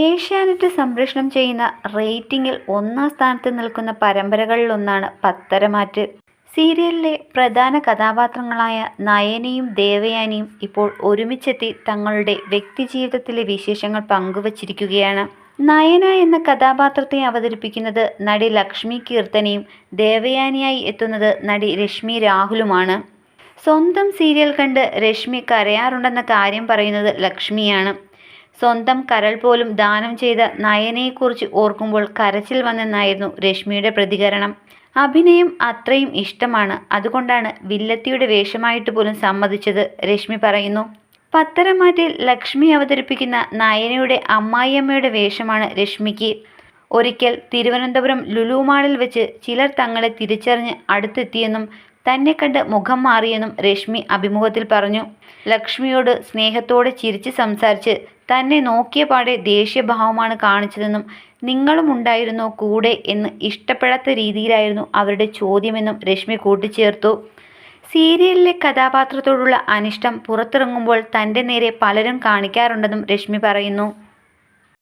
ഏഷ്യാനെറ്റ് സംപ്രേഷണം ചെയ്യുന്ന റേറ്റിംഗിൽ ഒന്നാം സ്ഥാനത്ത് നിൽക്കുന്ന പരമ്പരകളിലൊന്നാണ് പത്തരമാറ്റ്. സീരിയലിലെ പ്രധാന കഥാപാത്രങ്ങളായ നയനയും ദേവയാനിയും ഇപ്പോൾ ഒരുമിച്ചെത്തി തങ്ങളുടെ വ്യക്തിജീവിതത്തിലെ വിശേഷങ്ങൾ പങ്കുവച്ചിരിക്കുകയാണ്. നയന എന്ന കഥാപാത്രത്തെ അവതരിപ്പിക്കുന്നത് നടി ലക്ഷ്മി കീർത്തനയും ദേവയാനിയായി എത്തുന്നത് നടി രശ്മി രാഹുലുമാണ്. സ്വന്തം സീരിയൽ കണ്ട് രശ്മി കരയാറുണ്ടെന്ന കാര്യം പറയുന്നത് ലക്ഷ്മിയാണ്. സ്വന്തം കരൾ പോലും ദാനം ചെയ്ത നയനയെക്കുറിച്ച് ഓർക്കുമ്പോൾ കരച്ചിൽ വന്നെന്നായിരുന്നു രശ്മിയുടെ പ്രതികരണം. അഭിനയം അത്രയും ഇഷ്ടമാണ്. അതുകൊണ്ടാണ് വില്ലത്തിയുടെ വേഷമായിട്ട് പോലും സമ്മതിച്ചത് രശ്മി പറയുന്നു. പത്തരമാറ്റിൽ ലക്ഷ്മി അവതരിപ്പിക്കുന്ന നയനയുടെ അമ്മായിയമ്മയുടെ വേഷമാണ് രശ്മിക്ക്. ഒരിക്കൽ തിരുവനന്തപുരം ലുലുമാളിൽ വെച്ച് ചിലർ തങ്ങളെ തിരിച്ചറിഞ്ഞ് അടുത്തെത്തിയെന്നും തന്നെ കണ്ട് മുഖം മാറിയെന്നും രശ്മി അഭിമുഖത്തിൽ പറഞ്ഞു. ലക്ഷ്മിയോട് സ്നേഹത്തോടെ ചിരിച്ച് സംസാരിച്ച് തന്നെ നോക്കിയ പാടെ ദേഷ്യഭാവമാണ് കാണിച്ചതെന്നും നിങ്ങളും ഉണ്ടായിരുന്നോ കൂടെ എന്ന് ഇഷ്ടപ്പെടാത്ത രീതിയിലായിരുന്നു അവരുടെ ചോദ്യമെന്നും രശ്മി കൂട്ടിച്ചേർത്തു. സീരിയലിലെ കഥാപാത്രത്തോടുള്ള അനിഷ്ടം പുറത്തിറങ്ങുമ്പോൾ തന്റെ നേരെ പലരും കാണിക്കാറുണ്ടെന്നും രശ്മി പറയുന്നു.